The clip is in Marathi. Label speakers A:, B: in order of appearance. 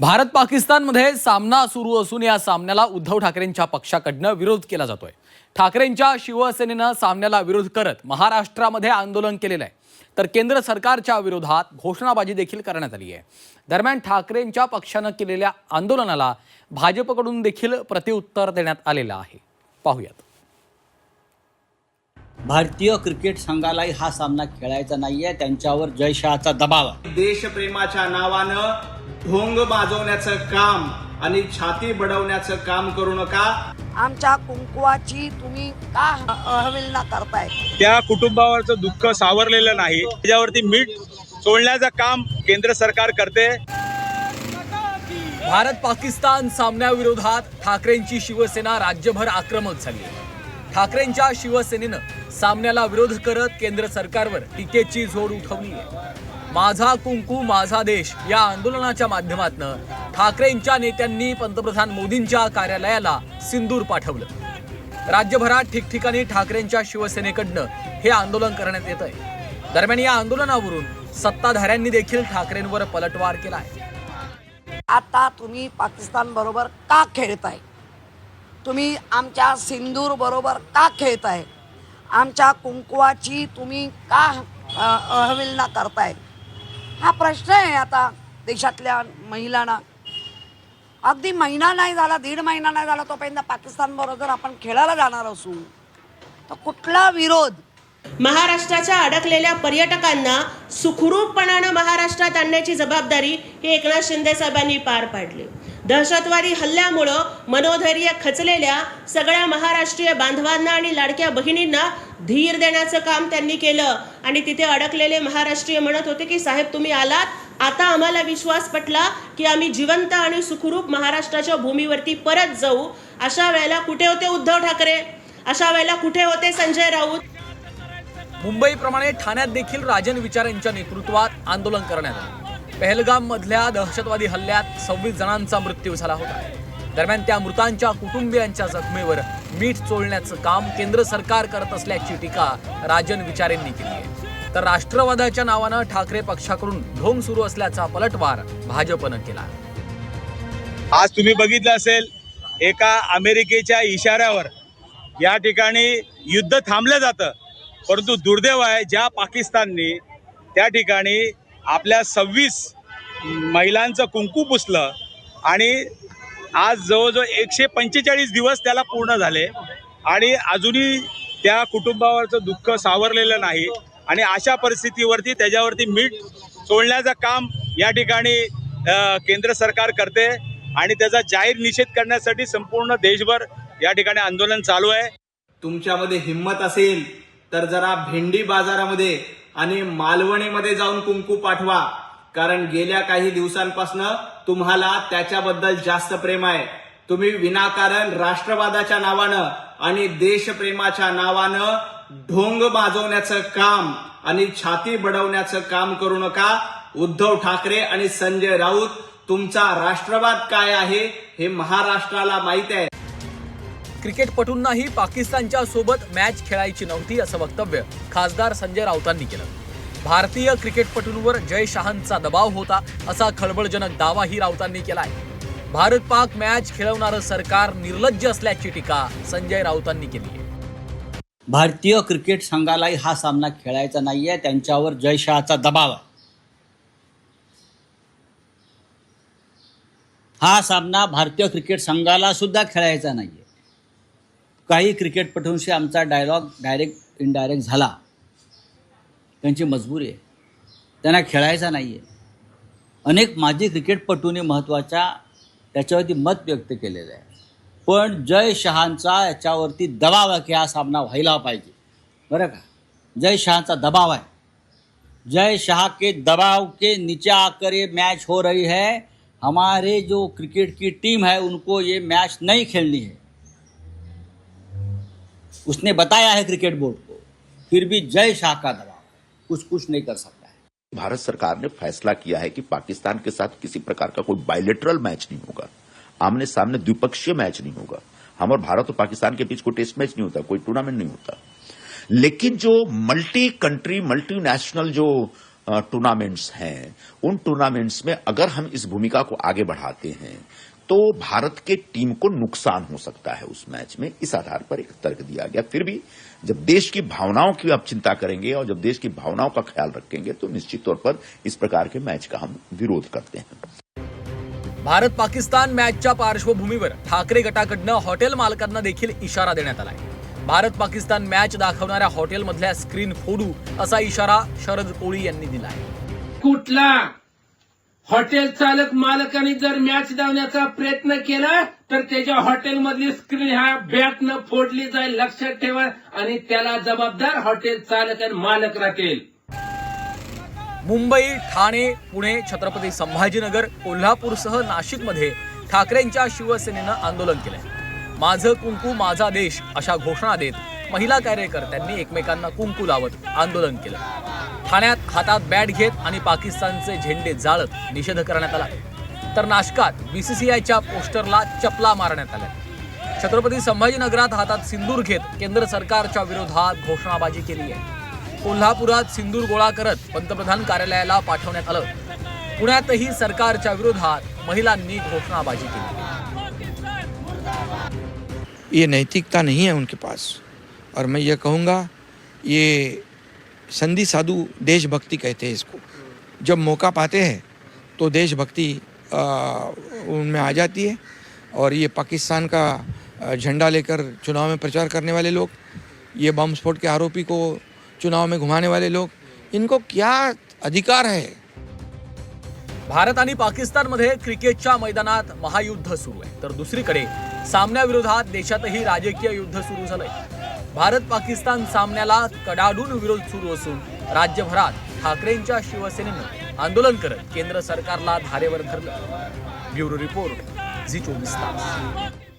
A: भारत पाकिस्तानमध्ये सामना सुरू असून या सामन्याला उद्धव ठाकरेंच्या पक्षाकडनं विरोध केला जातोय. ठाकरेंच्या शिवसेनेनं सामन्याला विरोध करत महाराष्ट्रामध्ये आंदोलन केलेलं आहे. तर केंद्र सरकारच्या विरोधात घोषणाबाजी देखील करण्यात आली आहे. दरम्यान ठाकरेंच्या पक्षानं केलेल्या आंदोलनाला भाजपकडून देखील प्रतिउत्तर देण्यात आलेलं आहे. पाहूयात.
B: भारतीय क्रिकेट संघालाही हा सामना खेळायचा नाहीये. त्यांच्यावर जयशहाचा दबाव
C: देशप्रेमाच्या नावानं ढोंग माजवण्याचं काम आणि छाती बडवण्याचं काम करू नका.
D: आमच्या कुंकुवाची तुम्ही का अहविलना करताय?
E: त्या कुटुंबावरचं दुःख सावरलेलं नाही. त्याच्यावरती मीठ सोडण्याचं काम केंद्र सरकार करते.
A: भारत पाकिस्तान सामन्याविरोधात ठाकरेंची शिवसेना राज्यभर आक्रमक झाली. आहे ठाकरेंच्या शिवसेनेनं सामन्याला विरोध करत केंद्र सरकारवर टीकेची झोड उठवली आहे. माझा कुंकू माझा देश या आंदोलनाच्या माध्यमातून ठाकरेंच्या नेत्यांनी पंतप्रधान मोदींच्या कार्यालयाला सिंदूर पाठवलं. राज्यभरात ठिकठिकाणी ठाकरेंच्या शिवसेनेकडनं हे आंदोलन करण्यात येत आहे दरम्यान या आंदोलनावरून सत्ताधाऱ्यांनी देखील ठाकरेंवर पलटवार केला आहे
D: आता तुम्ही पाकिस्तान बरोबर का खेळताय? तुम्ही आमच्या सिंदूर बरोबर का खेळताय? आमच्या कुंकुवाची तुम्ही का अहविलना करताय? हा प्रश्न आहे आता देशातल्या महिलांना. अगदी महिना नाही झाला दीड महिना नाही झाला तोपर्यंत पाकिस्तान बरोबर आपण खेळायला जाणार असू. तर कुठला विरोध?
F: महाराष्ट्राच्या अडकलेल्या पर्यटकांना सुखरूपपणानं महाराष्ट्रात आणण्याची जबाबदारी ही एकनाथ शिंदे साहेबांनी पार पाडली. दहशतवादी हल्ल्यामुळं मनोधैर्य खचलेल्या सगळ्या महाराष्ट्रीय बांधवांना आणि लाडक्या बहिणींना धीर देण्याचं काम त्यांनी केलं. आणि तिथे अडकलेले महाराष्ट्रीय म्हणत होते की साहेब तुम्ही आलात. आता आम्हाला विश्वास पटला की आम्ही जिवंत आणि सुखरूप महाराष्ट्राच्या भूमीवरती परत जाऊ. अशा वेळेला कुठे होते उद्धव ठाकरे? अशा वेळेला कुठे होते संजय राऊत?
A: मुंबईप्रमाणे ठाण्यात देखील राजन विचार यांच्या नेतृत्वात आंदोलन करण्यात आलं. पहलगाम मधल्या दहशतवादी हल्ल्यात सव्वीस जणांचा मृत्यू झाला होता. दरम्यान त्या मृतांच्या कुटुंबियांच्या जखमेवर मीठ चोळण्याचं काम केंद्र सरकार करत असल्याची टीका राजन विचारेंनी केली आहे. तर राष्ट्रवादाच्या नावानं ठाकरे पक्षाकडून ढोंग सुरू असल्याचा पलटवार भाजपनं केला.
E: आज तुम्ही बघितलं असेल एका अमेरिकेच्या इशाऱ्यावर या ठिकाणी युद्ध थांबलं जातं परंतु दुर्दैव आहे ज्या पाकिस्ताननी त्या ठिकाणी आपल्या सव्वीस महिलांचं कुंकू पुसलं आणि आज जवळजवळ एकशे पंचेचाळीस दिवस त्याला पूर्ण झाले. आणि अजूनही त्या कुटुंबावरचं दुःख सावरलेलं नाही. आणि अशा परिस्थितीवरती त्याच्यावरती मीठ सोडण्याचं काम या ठिकाणी केंद्र सरकार करते आणि त्याचा जाहीर निषेध करण्यासाठी संपूर्ण देशभर या ठिकाणी आंदोलन चालू आहे.
C: तुमच्यामध्ये हिंमत असेल तर जरा भेंडी बाजारामध्ये आणि मालवणीमध्ये जाऊन कुंकू पाठवा. कारण गेल्या काही दिवसांपासून तुम्हाला त्याच्याबद्दल जास्त प्रेम आहे. तुम्ही विनाकारण राष्ट्रवादाच्या नावानं आणि देशप्रेमाच्या नावानं ढोंग माजवण्याचं काम आणि छाती बडवण्याचं काम करू नका. उद्धव ठाकरे आणि संजय राऊत तुमचा राष्ट्रवाद काय आहे हे महाराष्ट्राला माहीत आहे.
A: क्रिकेटपटूंनाही पाकिस्तानच्या सोबत मॅच खेळायची नव्हती असं वक्तव्य खासदार संजय राऊतांनी केलं. भारतीय क्रिकेटपटूंवर जय शहांचा दबाव होता असा खळबळजनक दावाही राऊतांनी केलाय. भारत पाक मॅच खेळवणारं सरकार निर्लज्ज असल्याची टीका संजय राऊतांनी केली आहे.
B: भारतीय क्रिकेट संघालाही हा सामना खेळायचा नाहीये त्यांच्यावर जयशहाचा दबाव आहे. हा सामना भारतीय क्रिकेट संघाला सुद्धा खेळायचा नाहीये. काही क्रिकेटपटूंशी आमचा डायलॉग डायरेक्ट इनडायरेक्ट झाला. त्यांची मजबुरी आहे. त्यांना खेळायचा नाही आहे अनेक माजी क्रिकेटपटूंनी महत्त्वाच्या त्याच्यावरती मत व्यक्त केलेलं आहे. पण जय शहांचा याच्यावरती दबाव आहे की हा सामना व्हायला पाहिजे. बरं का? जय शहांचा दबाव आहे. जय शाह के दबाव के नीचे आकर ये मैच हो रही है. हमारे जो क्रिकेट की टीम है उनको ये मैच नहीं खेलनी है. उसने बताया है क्रिकेट बोर्ड को, फिर भी जय शाह का दबाव कुछ कुछ नहीं कर सकता है।
G: भारत सरकार ने फैसला किया है कि पाकिस्तान के साथ किसी प्रकार का कोई बायलेटरल मैच नहीं होगा। आमने सामने द्विपक्षीय मैच नहीं होगा। हम और भारत और पाकिस्तान के बीच कोई टेस्ट मैच नहीं होता, कोई टूर्नामेंट नहीं होता। लेकिन जो मल्टी कंट्री मल्टी नेशनल जो टूर्नामेंट्स हैं, उन टूर्नामेंट्स में अगर हम इस भूमिका को आगे बढ़ाते हैं तो भारत के टीम को नुकसान हो सकता है उस मैच में। इस आधार पर एक तर्क दिया गया। फिर भी जब देश की भावनाओं की आप चिंता करेंगे और जब देश की भावनाओं का ख्याल रखेंगे तो निश्चित तौर पर इस प्रकार के मैच का हम विरोध करते हैं।
A: भारत पाकिस्तान मॅचच्या पार्श्वभूमीवर ठाकरे गटाकडनं हॉटेल मालकांना देखील इशारा देण्यात आलाय. भारत पाकिस्तान मॅच दाखवणाऱ्या हॉटेलमधल्या स्क्रीन फोडू असा इशारा शरद कोळी यांनी दिलाय.
H: कुठला? हॉटेल चालक मालकाने जर मॅच धावण्याचा प्रयत्न केला तर त्याच्या हॉटेलमधली स्क्रीन ह्या बॅटनं फोडली जाईल लक्षात ठेवा. आणि त्याला जबाबदार हॉटेल चालक आणि मालक राहतील.
A: मुंबई ठाणे पुणे छत्रपती संभाजीनगर कोल्हापूरसह नाशिकमध्ये ठाकरेंच्या शिवसेनेनं आंदोलन केलंय. माझं कुंकू माझा देश अशा घोषणा देत महिला कार्यकर्त्यांनी एकमेकांना कुंकू लावत आंदोलन केलं. ठाण्यात हातात बॅट घेत आणि पाकिस्तानचे झेंडे जाळत निषेध करण्यात आला. तर नाशकात बीसीसीआयच्या पोस्टरला चपला मारण्यात आल्या. छत्रपती संभाजीनगरात हातात सिंदूर घेत केंद्र सरकारच्या विरोधात घोषणाबाजी केली आहे. कोल्हापुरात सिंदूर गोळा करत पंतप्रधान कार्यालयाला पाठवण्यात आलं. पुण्यातही सरकारच्या विरोधात महिलांनी घोषणाबाजी केली.
I: ये नैतिकता नहीं है उनके पास। और मैं ये कहूँगा ये संधि साधु देशभक्ति कहते हैं इसको। जब मौका पाते हैं तो देशभक्ति उनमें आ जाती है और ये पाकिस्तान का झंडा लेकर चुनाव में प्रचार करने वाले लोग ये बम स्फोट के आरोपी को चुनाव में घुमाने वाले लोग इनको क्या अधिकार है?
A: भारत आणि पाकिस्तानमध्ये क्रिकेटच्या मैदानात महायुद्ध सुरू आहे. तर दुसरीकडे सामन्याविरोधात देशातही राजकीय युद्ध सुरू झालंय. भारत पाकिस्तान सामन्याला कडाडून विरोध सुरू असून राज्यभरात ठाकरेंच्या शिवसेनेनं आंदोलन करत केंद्र सरकारला धारेवर धरलं. ब्युरो रिपोर्ट झी चोवीस तास.